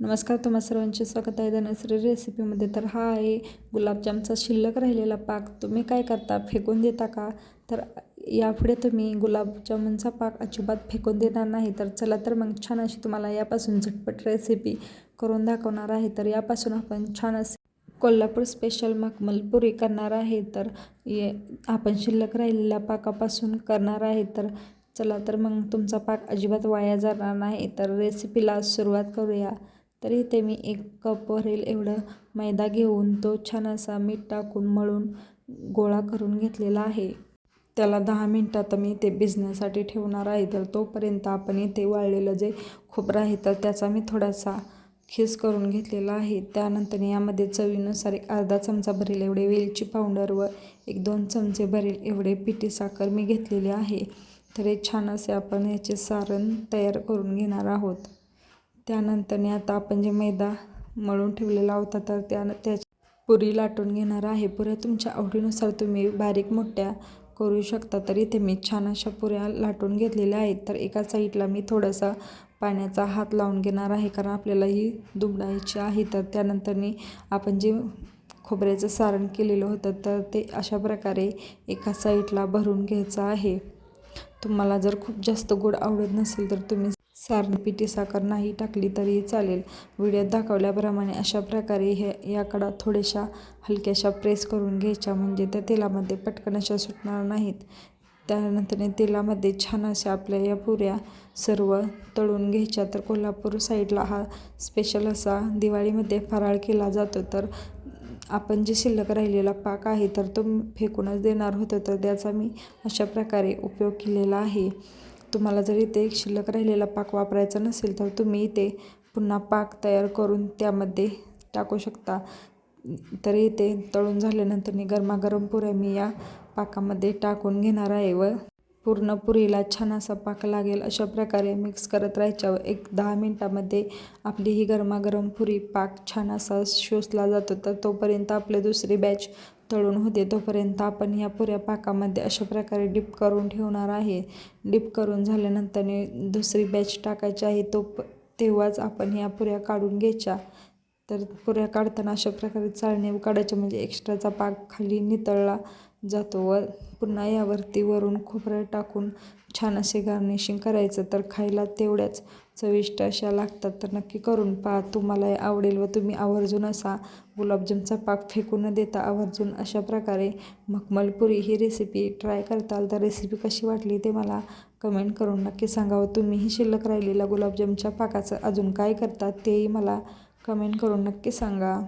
नमस्कार तुम्हा सर्वांचे स्वागत आहे. धनश्री रेसिपीमध्ये तर हा आहे गुलाबजामचा शिल्लक राहिलेला पाक. तुम्ही काय करता? फेकून देता का? तर यापुढे तुम्ही गुलाबजामुनचा पाक अजिबात फेकून देणार नाही. तर चला तर मग छान अशी तुम्हाला यापासून झटपट रेसिपी करून दाखवणार आहे. तर यापासून आपण छान असे कोल्हापूर स्पेशल मखमलपुरी करणार आहे. तर ये आपण शिल्लक राहिलेल्या पाकापासून करणार आहे. तर चला तर मग तुमचा पाक अजिबात वाया जाणार नाही. तर रेसिपीला सुरुवात करूया. तर इथे मी एक कप भरेल एवढं मैदा घेऊन. तो छान असा मीठ टाकून मळून गोळा करून घेतलेला आहे. त्याला दहा मिनटात मी ते भिजण्यासाठी ठेवणार आहे. तर तोपर्यंत आपण इथे वाळलेलं जे खोबरं आहे तर त्याचा मी थोडासा खीस करून घेतलेला आहे. त्यानंतर यामध्ये चवीनुसार एक अर्धा चमचा भरेल एवढे वेलची पावडर व एक दोन चमचे भरेल एवढे पिठी साखर मी घेतलेले आहे. तर हे छान असे आपण याचे सारण तयार करून घेणार आहोत. त्यानंतरने आता आपण जे मैदा मळून ठेवलेला होता तर त्या त्याची पुरी लाटून घेणार आहे. पुऱ्या तुमच्या आवडीनुसार तुम्ही बारीक मोठ्या करू शकता. तर इथे मी छान अशा पुऱ्या लाटून घेतलेल्या आहेत. तर एका साईडला मी थोडासा पाण्याचा हात लावून घेणार आहे कारण आपल्याला ही दुबडायची आहे. तर त्यानंतरनी आपण जे खोबऱ्याचं सारण केलेलं होतं तर ते अशा प्रकारे एका साईडला भरून घ्यायचं आहे. तुम्हाला जर खूप जास्त गोड आवडत नसेल तर तुम्ही सारण पिठी साखर नाही टाकली तरी चालेल. व्हिडिओत दाखवल्याप्रमाणे अशा प्रकारे हे याकडा थोड्याशा हलक्याशा प्रेस करून घ्यायच्या. म्हणजे त्या तेलामध्ये पटकन अशा सुटणार नाहीत. त्यानंतर तेलामध्ये छान अशा आपल्या या पुऱ्या सर्व तळून घ्यायच्या. तर कोल्हापूर साईडला हा स्पेशल असा दिवाळीमध्ये फराळ केला जातो. तर आपण जे शिल्लक राहिलेला पाक आहे तर तो फेकूनच देणार होतो. तर त्याचा मी अशा प्रकारे उपयोग केलेला आहे. तुम्हाला जर इथे एक शिल्लक राहिलेला पाक वापरायचा नसेल तर तुम्ही इथे पुन्हा पाक तयार करून त्यामध्ये टाकू शकता. तर इथे तळून झाल्यानंतर मी गरमागरम पुऱ्या मी या पाकामध्ये टाकून घेणार आहे व पूर्ण पुरीला छान असा पाक लागेल अशा प्रकारे मिक्स करत राहायच्या एक दहा मिनटामध्ये आपली ही गरमागरम पुरी पाक छान असा शोषला जातो. तर तोपर्यंत आपले दुसरी बॅच तळून होते. तोपर्यंत आपण या पुऱ्या पाकामध्ये अशा प्रकारे डिप करून ठेवणार आहे. डिप करून झाल्यानंतर दुसरी बॅच टाकायची आहे. तो तेव्हाच आपण ह्या पुऱ्या काढून घ्यायच्या. तर पुऱ्या काढताना अशा प्रकारे चाळणे काढायच्या म्हणजे एक्स्ट्राचा पाक खाली नितळला. जातो व पुन्हा यावरती वरून खोबरं टाकून छान असे गार्निशिंग करायचं. तर खायला तेवढ्याच चविष्ट अशा लागतात. तर नक्की करून पहा. तुम्हाला आवडेल व तुम्ही आवर्जून असा गुलाबजामचा पाक फेकून न देता आवर्जून अशा प्रकारे मखमलपुरी ही रेसिपी ट्राय करताल. तर रेसिपी कशी वाटली ते मला कमेंट करून नक्की सांगावं तुम्हीही शिल्लक राहिलेल्या गुलाबजामच्या पाकाचं अजून काय करतात तेही मला कमेंट करून नक्की सांगा.